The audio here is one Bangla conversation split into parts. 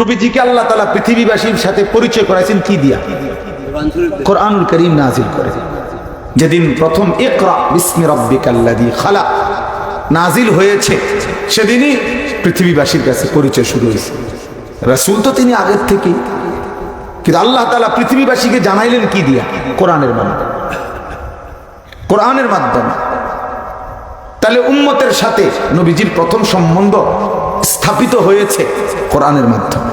নবীজিকে আল্লাহ তালা পৃথিবীবাসীর সাথে পরিচয় করাইছেন কি দিয়া? কোরআনুল করিম নাজিল করে। যেদিন প্রথম ইকরা বিস্মি রব্বিকাল্লাযী খালাক নাজিল হয়েছে, সেদিনই পৃথিবীবাসীর কাছে পরিচয় শুরু হয়েছে। রাসূল তো তিনি আগের থেকে কিন্তু আল্লাহ তাআলা পৃথিবীবাসীকে জানাইলেন কি দিয়া? কোরআনের মাধ্যমে। কোরআনের মাধ্যমে। তাহলে উম্মতের সাথে নবীজির প্রথম সম্বন্ধ স্থাপিত হয়েছে কোরআনের মাধ্যমে।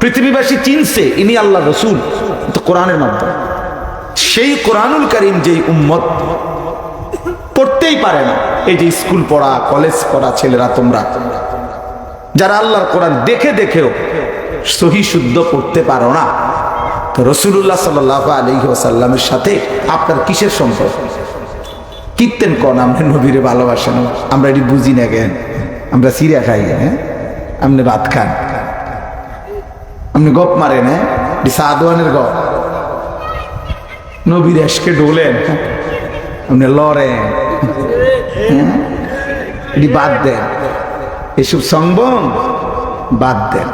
পৃথিবীবাসী চিনছে, ইনি আল্লাহ রসুল তো কোরআনের মাধ্যমে। সেই কোরআনুল করিম যেই উম্মত পড়তেই পারে না। এই যে স্কুল পড়া, কলেজ পড়া ছেলেরা, তোমরা। যারা আল্লাহর কোরআন দেখে দেখেও সহি শুদ্ধ পড়তে পারো না, তো রসুল্লাহ সাল আলী ওসাল্লামের সাথে আপনার কিসের সম্পর্ক? কীর্তেন কন? আমরা নবীরে ভালোবাসেন, আমরা এটি বুঝি না কেন? আমরা সিরিয়া খাই হ্যাঁ? আপনি ভাত খান। আপনি গপ মারেন হ্যাঁ? সাদওয়ানের গপ। নবীর এসকে ডোলেন আপনি লড়েন হ্যাঁ? এটি বাদ দেন। এসব সঙ্গম বাদ দেন।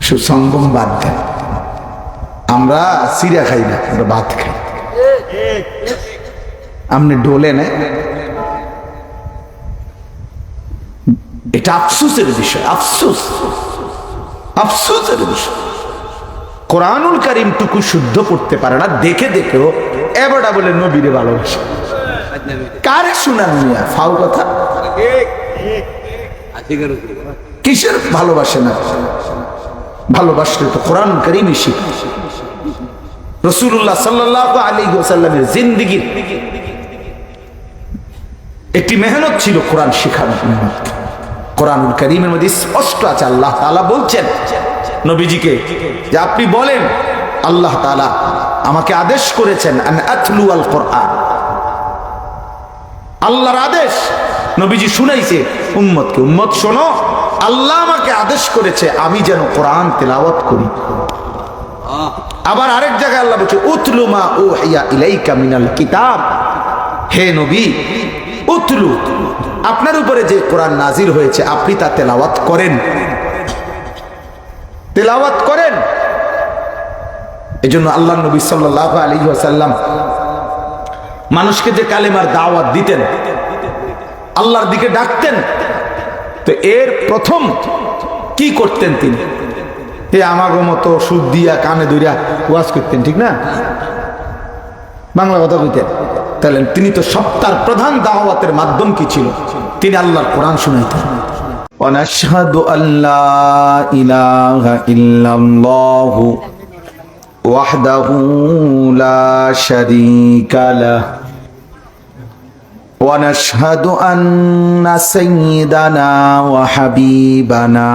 এসব সঙ্গম বাদ দেন। আমরা সিরিয়া খাই না, আমরা ভাত খাই। আপনি ডোলে না এটা আফসোসের বিষয়, আফসোস। আফসোসের বিষয়। কোরআনুল কারিম টুকু শুদ্ধ করতে পারে না, দেখে দেখেও। এবারটা বলে নবীরে ভালোবাসে। কারে শুনান মিয়া ফাউ কথা? কিসের ভালোবাসে না? ভালোবাসলে তো কোরআন কারিমই শিখে। রসুল্লাহ সাল্লাহ আলী সাল্লামের জিন্দিগির। একটি মেহনত ছিল কোরআন শেখানোর মেহনত। কোরআনুল করিমের মধ্যে স্পষ্ট আছে, আল্লাহ তালা বলছেন, নবীজিকে, যে আপনি বলেন, আল্লাহ তালা আমাকে আদেশ করেছেন আল আল্লাহর আদেশ, নবীজি শুনাইছে, উম্মতকে, উম্মত শোনো, আল্লাহ আমাকে আদেশ করেছে, আমি যেন কোরআন তেলাওয়াত করি। আবার আরেক জায়গায় আল্লাহ বলছে উতলুমা ও হিয়া ইলাইকা মিনাল কিতাব। হে নবী, উতলু আপনার উপরে যে কোরআন নাজির হয়েছে, আপনি তা তেলাওয়াত করেন। তেলাওয়াত করেন। এই জন্য আল্লাহ নবী সাল্লাহ আলী সাল্লাম মানুষকে যে কালেমার দাওয়াত দিতেন, আল্লাহর দিকে ডাকতেন, তো এর প্রথম কি করতেন তিনি? এ আমাগো মতো সুদ দিয়া কানে দইরা ওয়াজ করতেন, ঠিক না? বাংলা কথা কইতেন। তাহলে তিনি তো সপ্তাহ প্রধান দাওয়াতের মাধ্যম কি ছিল তিনি আল্লাহর কোরআন শুনাইতেন ونشهد أن لا إله إلا الله وحده لا شريك له ونشهد أن سيدنا وحبيبنا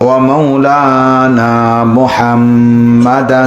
ومولانا محمدًا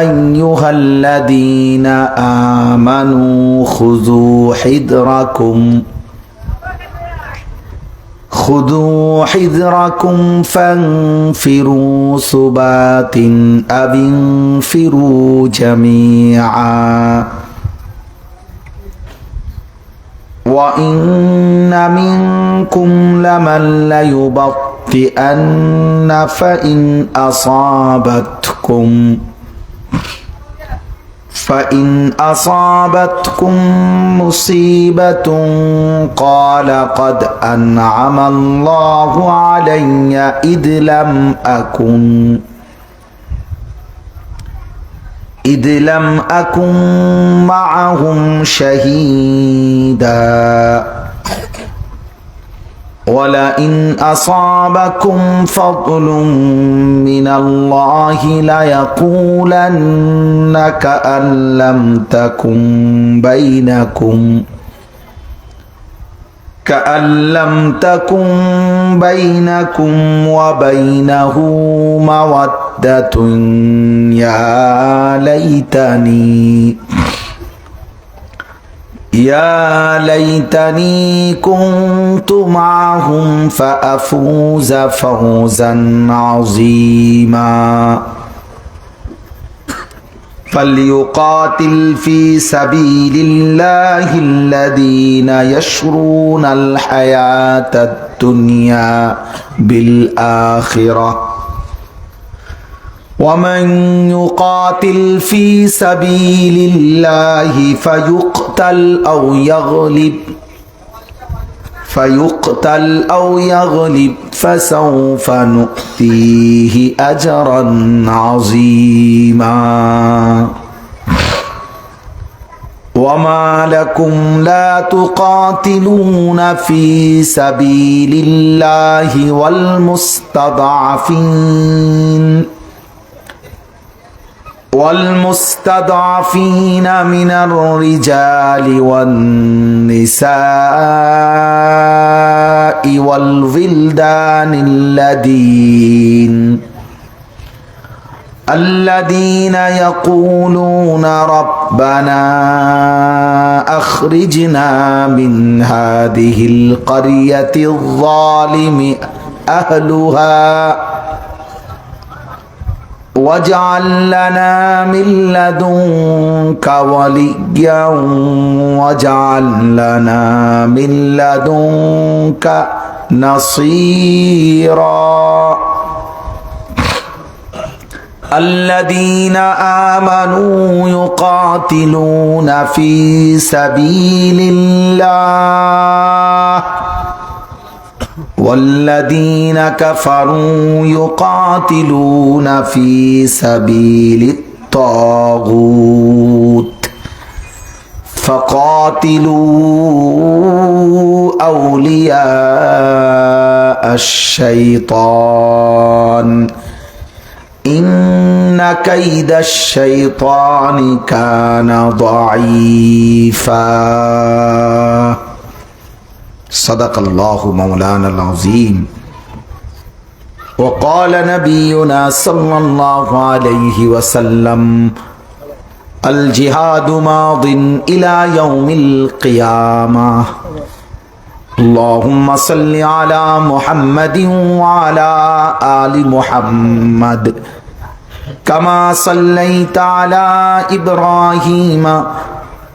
أيها الذين آمنوا خذوا حذركم. خذوا حذركم فانفروا ثبات أو انفروا جميعا. وإن منكم لمن ليبطئن فإن أصابتكم فإن أصابتكم مصيبة قال قد أنعم الله علي إذ لم أكن إذ لم أكن معهم شهيدا ولئن أصابكم فضل من الله ليقولن كأن لم تكن بينكم كأن لم تكن بينكم وبينه مودة يا ليتني يا ليتني كنت معهم فأفوز فوزا عظيما. فليقاتل في سبيل الله الذين يشرون الحياة الدنيا بالآخرة. ومن يقاتل في سبيل الله فيقتل أو يغلب فيقتل أو يغلب فسوف نؤتيه أجرا عظيما. وما لكم لا تقاتلون في سبيل الله والمستضعفين. والمستضعفين من الرجال والنساء والولدان الذين الذين يقولون ربنا أخرجنا من هذه القرية الظالم أهلها واجعل لنا من لدنك وليا واجعل لنا من لدنك نصيرا. الذين آمنوا يقاتلون في سبيل الله. والذين كفروا يقاتلون في سبيل الطاغوت فقاتلوا أولياء الشيطان إن كيد الشيطان كان ضعيفا صدق الله مولانا العظيم. وقال نبينا صلى الله عليه وسلم الجهاد ماض إلى يوم القيامة. اللهم صل على محمد وعلى آل محمد. كما صليت على إبراهيم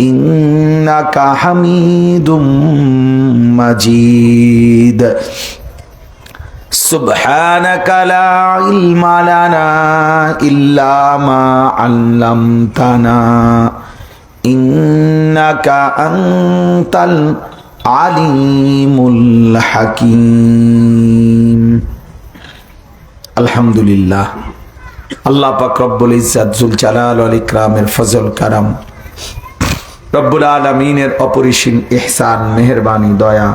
انك حميد مجيد سبحانك لا علم لنا الا ما علمتنا انك انت العليم الحكيم الحمد لله আল্লাহ পাক রব্বুল ইজ্জাত জুল জালাল আল ইকরামের ফজল কারাম রব্বুল আলমিনের অপরিসীম এহসান মেহরবানি, দয়া।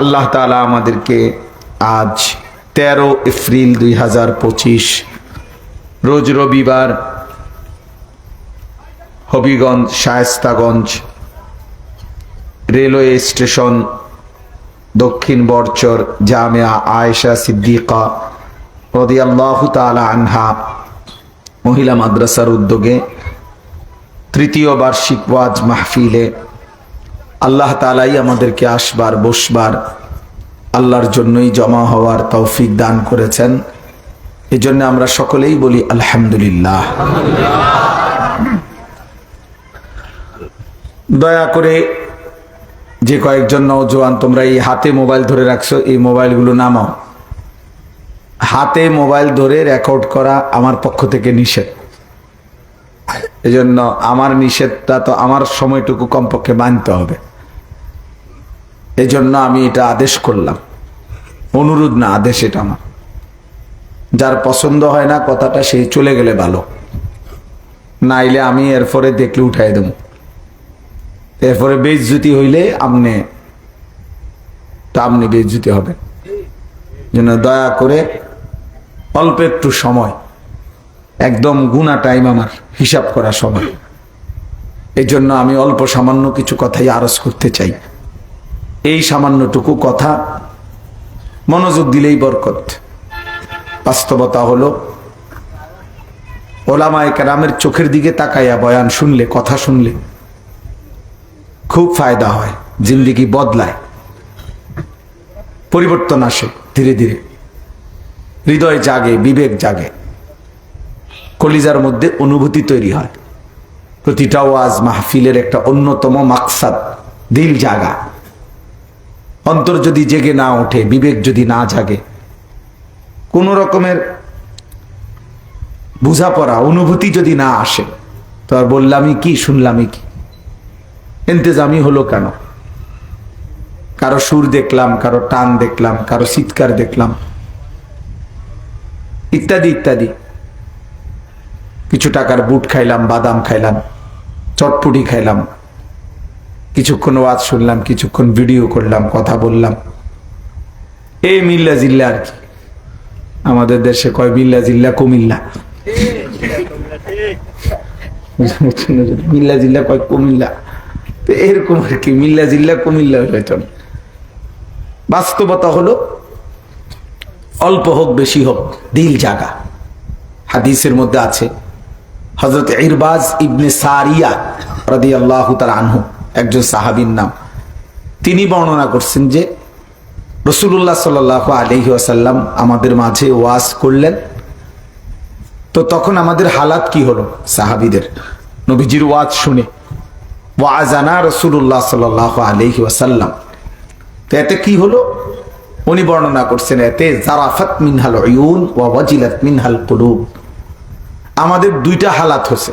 আল্লাহ তালা আমাদেরকে আজ তেরো এপ্রিল দুই হাজার পঁচিশ, রোজ রবিবার হবিগঞ্জ শায়েস্তাগঞ্জ রেলওয়ে স্টেশন, দক্ষিণ বরচর জামিয়া আয়েশা সিদ্দিকা রদিয়াল্লাহ তালা আনহা মহিলা মাদ্রাসার উদ্যোগে তৃতীয় বার্ষিক ওয়াজ মাহফিলে আল্লাহ তালাই আমাদেরকে আসবার, বসবার, আল্লাহর জন্যই জমা হওয়ার তৌফিক দান করেছেন। এই জন্য আমরা সকলেই বলি আলহামদুলিল্লাহ। দয়া করে যে কয়েকজন নৌজওয়ান তোমরা এই হাতে মোবাইল ধরে রাখছো, এই মোবাইলগুলো নামাও। হাতে মোবাইল ধরে রেকর্ড করা আমার পক্ষ থেকে নিষেধ। এজন্য আমার নিষেধটা তো আমার সময়টুকু কমপক্ষে মানতে হবে। এজন্য আমি এটা আদেশ করলাম। অনুরোধ না, আদেশ এটা আমার যার পছন্দ হয় না, কথাটা সে চলে গেলে ভালো। নাইলে আমি এরপরে দেখলে উঠাই দেব। এরপরে বেজুতি হইলে আপনি তা আপনি বেজুতি হবেন জন্য দয়া করে অল্প একটু সময় একদম গুণা টাইম আমার হিসাব করা সময়। এই জন্য আমি অল্প সামান্য কিছু কথাই আরজ করতে চাই। এই সামান্যটুকু কথা মনোযোগ দিলেই বরকত। বাস্তবতা হলো, ওলামায় কেরামের চোখের দিকে তাকাইয়া বয়ান শুনলে, কথা শুনলে খুব ফায়দা হয়, জিন্দিগি বদলায়, পরিবর্তন আসে ধীরে ধীরে। হৃদয় জাগে, বিবেক জাগে। কলিজার মধ্যে অনুভূতি তৈরি হয়। প্রতিটা ওয়াজ মাহফিলের একটা অন্যতম মাকসাদ, দিল জাগা। অন্তর যদি জেগে না ওঠে, বিবেক যদি না জাগে। কোন রকমের বুঝাপড়া, অনুভূতি যদি না আসে, তো আর বললামই কি, শুনলামই কি? এন্তেজামি হলো কেন? কারও সুর দেখলাম, কারও টান দেখলাম, কারও চিৎকার দেখলাম। ইত্যাদি ইত্যাদি। কিছু টাকার বুট খাইলাম, বাদাম খাইলাম, চটপুটি খাইলাম, কিছুক্ষণ ওয়াজ শুনলাম, কিছুক্ষণ ভিডিও করলাম, কথা বললাম। এই মিল্লা জিল্লা আর কি। আমাদের দেশে কয় মিল্লা জিল্লা? কুমিল্লা। মিল্লা জিল্লা কয় কুমিল্লা? এরকম আর কি, মিল্লা জিল্লা, কুমিল্লা হইতো না। বাস্তবতা হলো, অল্প হোক, বেশি হোক, দিল জাগা। হাদিসের মধ্যে আছে হজরত ইরবাজ ইবনে সারিয়া রাদি আল্লাহ তার আনহু, একজন সাহাবীর নাম। তিনি বর্ণনা করছেন যে রসুল্লাহ সাল আলহি আসাল্লাম আমাদের মাঝে ওয়াজ করলেন। তো তখন আমাদের হালাত কি হলো সাহাবিদের? নবীজির ওয়াজ শুনে, ওয়াজানা রসুল্লাহ সাল আলহি আসাল্লাম তো এতে কি হলো? উনি বর্ণনা করছেন, এতে জারাফাত মিনহাল ইউন ওয়া ওয়াজিলাত মিনহাল কুলুব। আমাদের দুইটা হালাত হচ্ছে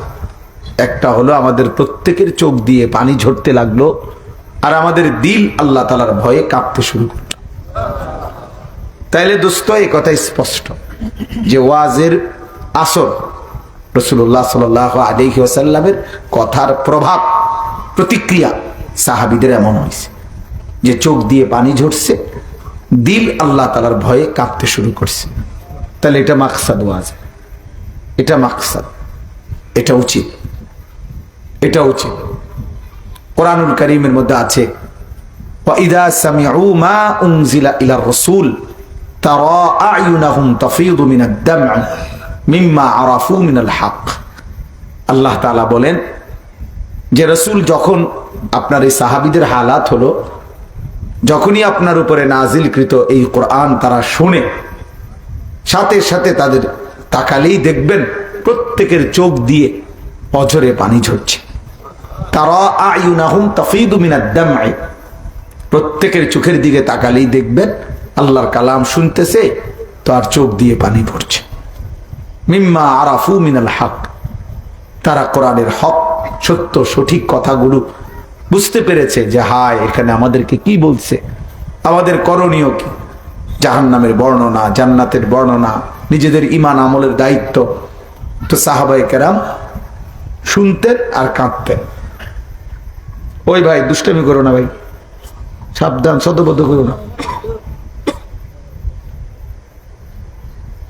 একটা হলো আমাদের প্রত্যেকের চোখ দিয়ে পানি ঝরতে লাগল, আর আমাদের দিল আল্লাহ তালার ভয়ে কাঁপতে শুরু করল। তাইলে দোস্ত, এই কথা স্পষ্ট যে ওয়াজের আসর রসুল্লাহ সাল আলহি ওসাল্লামের কথার প্রভাব, প্রতিক্রিয়া সাহাবিদের এমন হয়েছে যে চোখ দিয়ে পানি ঝরছে, দিল আল্লাহ তালার ভয়ে কাঁপতে শুরু করছে। তাহলে এটা মাকসাদ ওয়াজ। এটা মাকসাদ এটা উচিত এটা উচিত কোরআনুল করিমের মধ্যে আছে وإذا سمعوا ما أنزل إلى الرسول ترى أعينهم تفيض من الدمع مما عرفوا من الحق আল্লাহ তাআলা বলেন যে রসুল যখন আপনার এই সাহাবিদের হালাত হলো যখনই আপনার উপরে নাজিলকৃত এই কোরআন তারা শুনে সাথে সাথে তাদের তাকালেই দেখবেন প্রত্যেকের চোখ দিয়ে অঝরে পানি ঝরছে। তারা প্রত্যেকের চোখের দিকে তাকালেই দেখবেন আল্লাহর কালাম শুনতেছে তো আর চোখ দিয়ে পানি পড়ছে। মিম্মা আরাফু মিনাল হক। তারা কোরআনের হক, সত্য, সঠিক কথাগুলো বুঝতে পেরেছে যে, হায়, এখানে আমাদেরকে কি বলছে? আমাদের করণীয় কি? জাহান নামের বর্ণনা, জান্নাতের বর্ণনা নিজেদের ইমান আমলের দায়িত্ব। তো সাহাবাই কেরাম শুনতেন আর কাঁদতেন। ওই ভাই, দুষ্টামি করো না ভাই। সাবধান সতবদ্ধ করো না।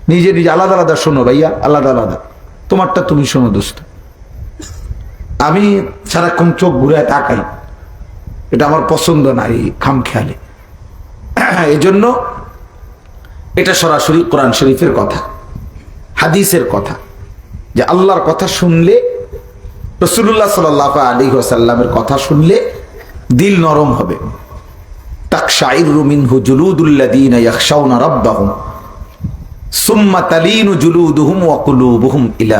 নিজে নিজে আলাদা আলাদা শোনো ভাইয়া, আলাদা আলাদা। তোমারটা তুমি শোনো দোস্ত। আমি সারাক্ষণ চোখ ঘুরে তাকাই। এটা আমার পছন্দ না এই খাম খেয়ালে এই জন্য এটা সরাসরি কোরআন শরীফের কথা, হাদিসের কথা। যে আল্লাহর কথা শুনলে রসুল্লাহ সাল আলী সাল্লামের কথা শুনলে দিল নরম হবে। ইয়াখশাউনা রাব্বাহুম, সুম্মা ইলা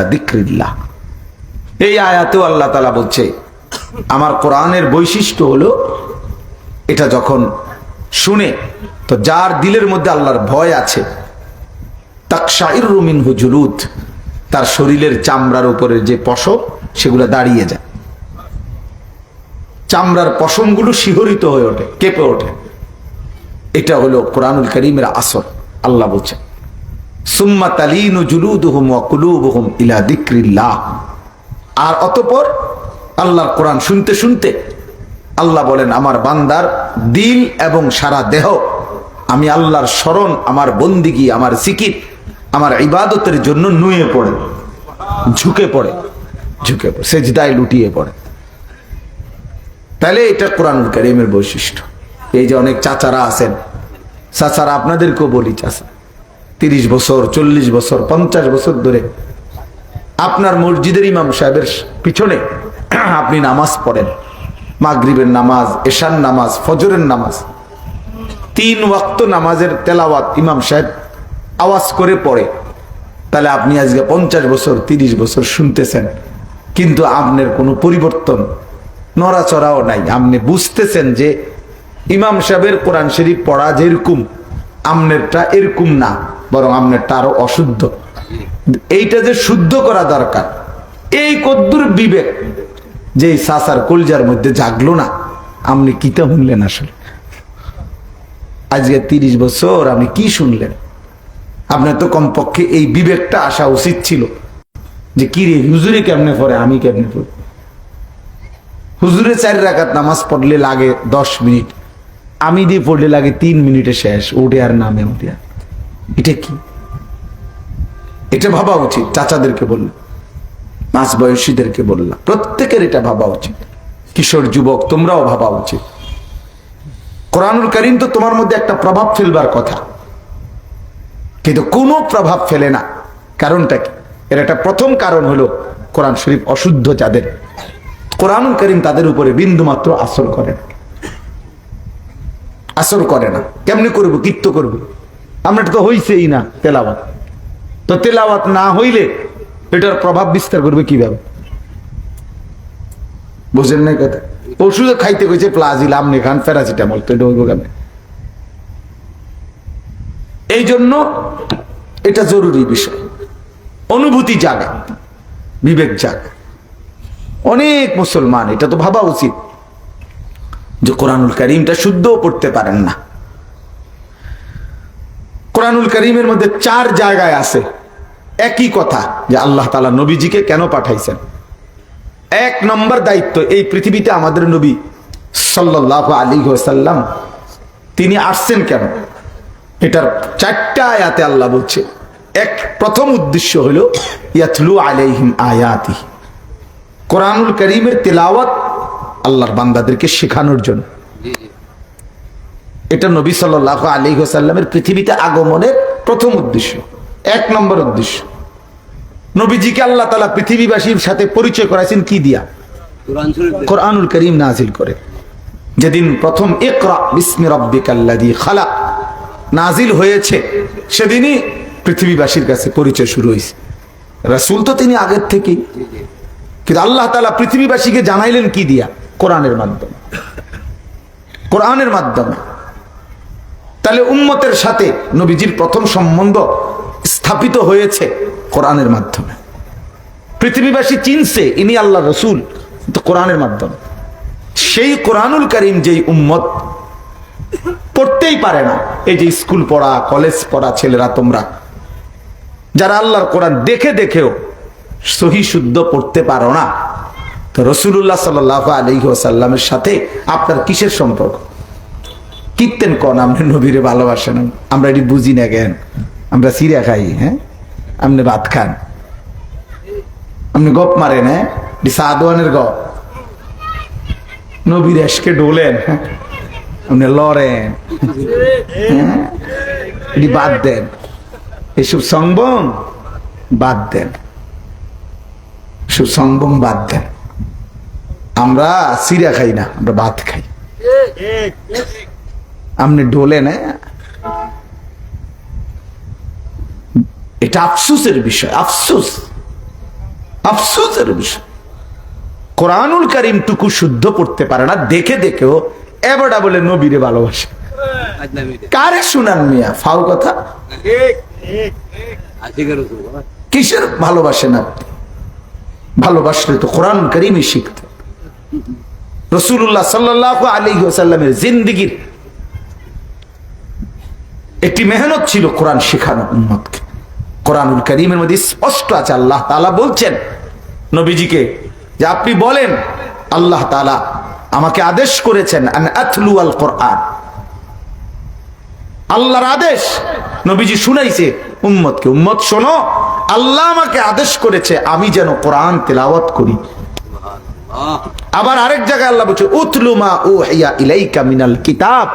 এই আয়াতেও আল্লাহ আমার কোরআনের বৈশিষ্ট্য হলো, এটা যখন শুনে, তো যার দিলের মধ্যে আল্লাহর ভয় আছে, তাকশাইরু মিনহু জুলুদ, তার শরীরের চামড়ার উপরের যে পশম, সেগুলো দাঁড়িয়ে যায়। চামড়ার পশমগুলো শিহরিত হয়ে ওঠে, কেঁপে ওঠে। এটা হলো কোরআনুল করিমের আসর, আল্লাহ বলছেন, সুম্মা তালিনু জুলুদুহুম ওয়া কুলুবুহুম ইলা যিকরিল্লাহ। আর অতপর আল্লাহর কোরআন শুনতে শুনতে আল্লাহ বলেন, আমার বান্দার দিল এবং সারা দেহ। আমি আল্লাহর স্মরণ, আমার বন্দিগি, আমার সিকির আমার ইবাদতের জন্য নুয়ে পড়ে, ঝুঁকে পড়ে ঝুঁকে পড়ে, সেজদায় লুটিয়ে পড়ে। তাহলে এটা কোরআনুল করিমের বৈশিষ্ট্য। এই যে অনেক চাচারা আছেন, চাচারা আপনাদেরকেও বলি চাচা, তিরিশ বছর, চল্লিশ বছর, পঞ্চাশ বছর ধরে আপনার মসজিদের ইমাম সাহেবের পিছনে আপনি নামাজ পড়েন। মাগরিবের নামাজ এশান নামাজ, ফজরের নামাজ। তিন ওয়াক্ত নামাজের তেলাওয়াত ইমাম সাহেব আওয়াজ করে পড়ে। তাহলে আপনি আজকে পঞ্চাশ বছর, তিরিশ বছর শুনতেছেন, কিন্তু আপনার কোনো পরিবর্তন নড়াচড়াও নাই। আপনি বুঝতেছেন যে ইমাম সাহেবের কোরআন শরীফ পড়া যেরকম আমনেরটা এরকম না, বরং আমনেরটা আরও অশুদ্ধ। এইটা যে শুদ্ধ করা দরকার, এই কদ্দুর বিবেক যে সাসার কলজার মধ্যে জাগলো না আপনি কিতা শুনলেন আসলে? আজকে তিরিশ বছর আপনি কি শুনলেন? আপনার তো কমপক্ষে এই বিবেকটা আসা উচিত ছিল। যে কি রে, হুজুরে কেমনে পড়ে, আমি কেমনে পড়ি? হুজুরে চার রাকাত নামাজ পড়লে লাগে দশ মিনিট, আমি দিয়ে পড়লে লাগে তিন মিনিটে শেষ, উঠে আর নামে উঠে এটা কি? এটা ভাবা উচিত, চাচাদেরকে বললাম মাঝ বয়সীদেরকে বললাম, প্রত্যেকের এটা ভাবা উচিত। কিশোর যুবক, তোমরাও ভাবা উচিত। কোরআনুল করিম তো তোমার মধ্যে একটা প্রভাব ফেলবার কথা। কিন্তু কোনো প্রভাব ফেলে না। কারণটা কি? এর একটা প্রথম কারণ হলো কোরআন শরীফ অশুদ্ধ যাদের। কোরআনুল করিম তাদের উপরে বিন্দু মাত্র আসর করে না। আসর করে না। কেমনি করব? কীর্ত করব? আমরা তো হইছেই না তেলাওয়াত। তো তেলাওয়াত না হইলে এটার প্রভাব বিস্তার করবে কীভাবে? বুঝেন না কথা? ওষুধ খাইতে কইছে প্লাজিল আমনে খান প্যারাসিটামল, তো এটা হইব কেমনে? এই জন্য এটা জরুরি বিষয়। অনুভূতি জাগা, বিবেক জাগা। অনেক মুসলমান, এটা তো ভাবা উচিত যে কোরআনুল করিমটা শুদ্ধও পড়তে পারেন না। কোরআনুল করিমের মধ্যে চার জায়গায় আছে। একই কথা যে আল্লাহ তালা নবীজিকে কেন পাঠাইছেন? এক নম্বর দায়িত্ব এই পৃথিবীতে আমাদের নবী সাল্লাহ আলী সাল্লাম তিনি আসছেন কেন? এটার চারটা আয়াতে আল্লাহ বলছে। এক, প্রথম উদ্দেশ্য হলো, ইয়াতলু আলাইহিম আয়াতি। কোরআনুল করিমের তেলাওয়াত আল্লাহর বান্দাদেরকে শেখানোর জন্য। এটা নবী সাল্লাহ আলী সাল্লামের পৃথিবীতে আগমনের প্রথম উদ্দেশ্য। এক নম্বর উদ্দেশ্য। নবীজিকে আল্লাহ তালা পৃথিবীবাসীর সাথে পরিচয় করাইছেন কি দিয়া? কোরআনুল করিম নাজিল করে। যেদিন প্রথম ইকরা বিস্মি রব্বিকাল্লাদি খালাক নাজিল হয়েছে, সেদিনই পৃথিবীবাসীর কাছে পরিচয় শুরু হয়েছে রাসূল তো তিনি আগের থেকেই। কিন্তু আল্লাহ তালা পৃথিবীবাসীকে জানাইলেন কি দিয়া? কোরআনের মাধ্যমে। কোরআনের মাধ্যমে। তাহলে উম্মতের সাথে নবীজির প্রথম সম্বন্ধ স্থাপিত হয়েছে। কোরআনের মাধ্যমে। পৃথিবীবাসী চিনছে, ইনি আল্লাহ রসুল তো কোরআনের মাধ্যমে। সেই কোরআনুল করিম যেই উম্মত পড়তেই পারে না। এই যে স্কুল পড়া, কলেজ পড়া ছেলেরা, তোমরা, যারা আল্লাহর কোরআন দেখে দেখেও সহি শুদ্ধ পড়তে পারো না, তো রসুল্লাহ সাল্লাহ আলহিহাসাল্লামের সাথে আপনার কিসের সম্পর্ক? কীর্তেন কন, আপনি নবীরে ভালোবাসেন। আমরা এটি বুঝি না কেন? আমরা সিরিয়া খাই হ্যাঁ? আপনি ভাত খান। আপনি গপ মারেন হ্যাঁ? সাদওয়ানের গপ। নবীর এসকে ডোলেন হ্যাঁ? আপনি লড়েন হ্যাঁ? বাদ দেন। এসব সংবং বাদ দেন। সব সংবং বাদ দেন। আমরা সিরিয়া খাই না, আমরা ভাত খাই। আপনি ডোলেন হ্যাঁ? এটা আফসুসের বিষয়, আফসুস। আফসুসের বিষয়। কোরআনুল করিম টুকু শুদ্ধ পড়তে পারে না, দেখে দেখেও এবারটা বলে নবীরে ভালোবাসে। কারে শুনান মিয়া? ফাও কথা? কিসের ভালোবাসেন আপনি? ভালোবাসলে তো কোরআন করিমই শিখতে। রসুল্লাহ সাল্লাহ আলী সাল্লামের জিন্দিগির একটি মেহনত ছিল কোরআন শেখানো উম্মতকে। কোরআনুল করিমের মধ্যে স্পষ্ট আছে, আল্লাহ তাআলা বলছেন, নবীজিকে, যে আপনি বলেন, আল্লাহ তাআলা আমাকে আদেশ করেছেন আতলু আল কোরআন। আল্লাহর আদেশ, নবীজি শুনাইছে, উম্মতকে, উম্মত শোনো, আল্লাহ আমাকে আদেশ করেছে, আমি যেন কোরআন তেলাওয়াত করি। আবার আরেক জায়গায় আল্লাহ বলছে, উতলু মা ও ইলাইকা মিনাল কিতাব।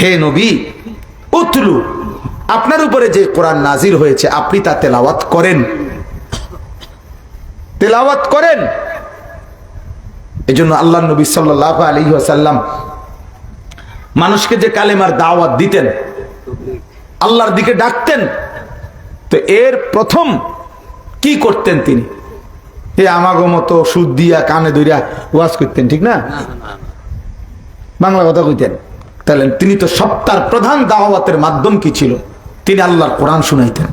হে নবী, উতলু আপনার উপরে যে কোরআন নাজির হয়েছে, আপনি তা তেলাওয়াত করেন। তেলাওয়াত করেন। এজন্য আল্লাহ নবী সাল্লাহ আলী মানুষকে যে কালেমার দাওয়াত দিতেন, আল্লাহর দিকে ডাকতেন, তো এর প্রথম কি করতেন তিনি? এ আমাগো মতো সুদ দিয়া কানে ধরিয়া ওয়াজ করতেন, ঠিক না? বাংলা কথা কইতেন। তাহলে তিনি তো সপ্তাহ প্রধান দাওয়াতের মাধ্যম কি ছিল? তিনি আল্লাহর কোরআন শুনাইতেন।